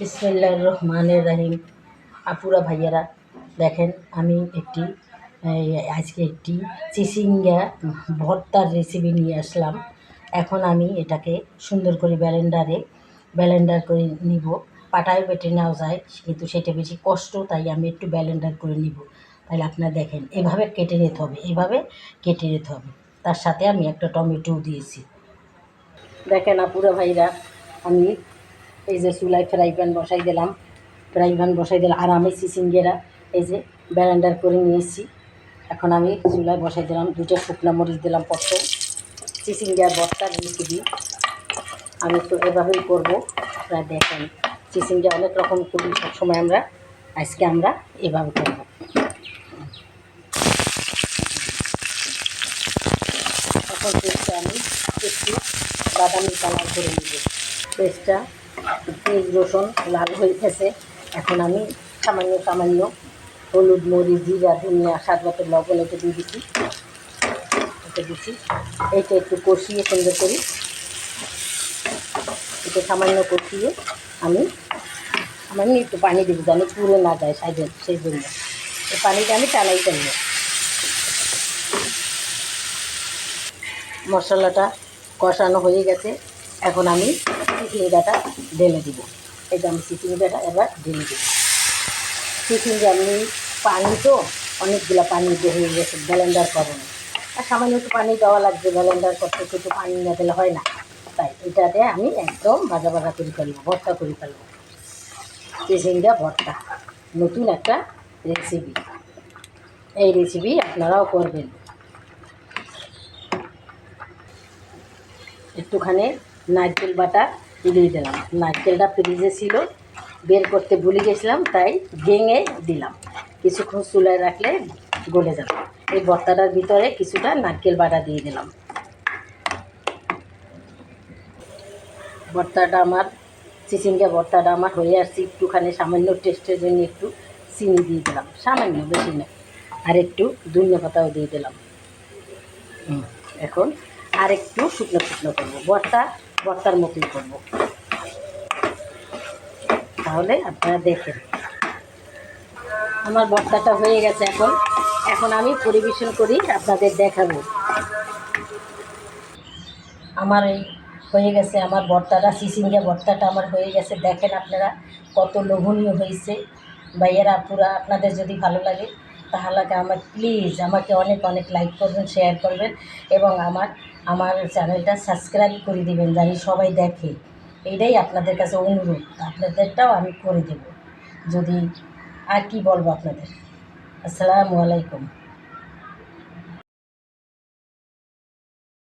বিসমিল্লাহ রহমানের রাহিম। আপুরা, ভাইয়ারা, দেখেন, আমি একটি আজকে একটি চিচিঙ্গা ভর্তার রেসিপি নিয়ে আসলাম। এখন আমি এটাকে সুন্দর করে ব্যালেন্ডারে ব্যালেন্ডার করে নিব। পাটায় বেটে নেওয়া যায়, কিন্তু সেটা বেশি কষ্ট, তাই আমি একটু ব্যালেন্ডার করে নিব। তাহলে আপনারা দেখেন, এভাবে কেটে নিতে হবে, এভাবে কেটে নিতে হবে। তার সাথে আমি একটা টমেটোও দিয়েছি। দেখেন, আপুরা ভাইরা আমি এই যে চুলায় ফ্রাই প্যান বসাই দিলাম। ফ্রাই প্যান বসাই দিলাম। আর আমি চিচিঙ্গেরা এই যে ব্যালেন্ডার করে নিয়েছি। এখন আমি চুলায় বসাই দিলাম। দুটো শুকনো মরিচ দিলাম প্রথম। চিচিঙ্গার বস্তার দিই। আমি তো এভাবেই করব। আপনারা দেখেন চিচিঙ্গা অনেক রকম করি। সবসময় আমরা, আজকে আমরা এভাবে করব। এখন পেস্টটা আমি একটু বাদামি কালার করে নেব। পেস্টটা পেঁয়াজ রসুন লাল হয়ে গেছে। এখন আমি সামান্য সামান্য হলুদ মরিচ, জিরা, ধনিয়া, স্বাদ মতো লবণ এটা দিয়ে দিচ্ছি। এটা দিচ্ছি। এটা একটু কষিয়ে সুন্দর করি এটা সামান্য কষিয়ে আমি সামান্য একটু পানি দেবো যেন পুড়ে না যায় সাইডে সেই জন্য। এই পানিটা আমি টানাই ফেলব। মশলাটা কষানো হয়ে গেছে। এখন আমি চিচিঙ্গাটা ঢেলে দিব। এই যে আমি চিচিঙ্গাটা এবার ঢেলে দিব। চিচিঙ্গা আমি পানি তো, অনেকগুলো পানি হয়ে গেছে ব্যালেন্ডার করব না। আর সামান্য একটু পানি দেওয়া লাগবে ব্যালেন্ডার করতে একটু পানি না দিলে হয় না। তাই এটাতে আমি একদম ভাজা ভাজা করে ফেলব, ভর্তা করে ফেলব। চিচিঙ্গা ভর্তা। নতুন একটা রেসিপি এই রেসিপি আপনারাও করবেন। একটুখানি নারকেল বাটা দিয়ে দিলাম নারকেলটা ফ্রিজে ছিল, বের করতে ভুলে গেছিলাম, তাই ভেঙে দিলাম। কিছুক্ষণ চুলায় রাখলে গলে যাবে। এই ভর্তাটার ভিতরে কিছুটা নারকেল বাটা দিয়ে দিলাম। ভর্তাটা আমার, চিচিঙ্গা ভর্তাটা আমার হয়ে আসছে। একটুখানি সামান্য টেস্টের জন্য একটু চিনি দিয়ে দিলাম। সামান্য, বেশি না। আর একটু ধনিয়া পাতাও দিয়ে দিলাম। এখন আর একটু শুকনো শুকনো করব। ভর্তা ভর্তার মতোই করব। তাহলে আপনারা দেখেন। আমার ভর্তাটা হয়ে গেছে এখন। এখন আমি পরিবেশন করি, আপনাদের দেখাবো। আমার এই হয়ে গেছে, আমার ভর্তাটা সিসিঙ্গা ভর্তাটা আমার হয়ে গেছে। দেখেন আপনারা কত লোভনীয় হয়েছে। ভাইয়েরা, পুরা আপনাদের যদি ভালো লাগে তাহলে আমার প্লিজ আমাকে অনেক অনেক লাইক করবেন শেয়ার করবেন এবং আমার আমার চ্যানেলটা সাবস্ক্রাইব করে দিবেন জানি সবাই দেখে। এইটাই আপনাদের কাছে অনুরোধ। আপনাদেরটাও আমি করে দেব। যদি আর কি বলব আপনাদের? আসসালামু আলাইকুম।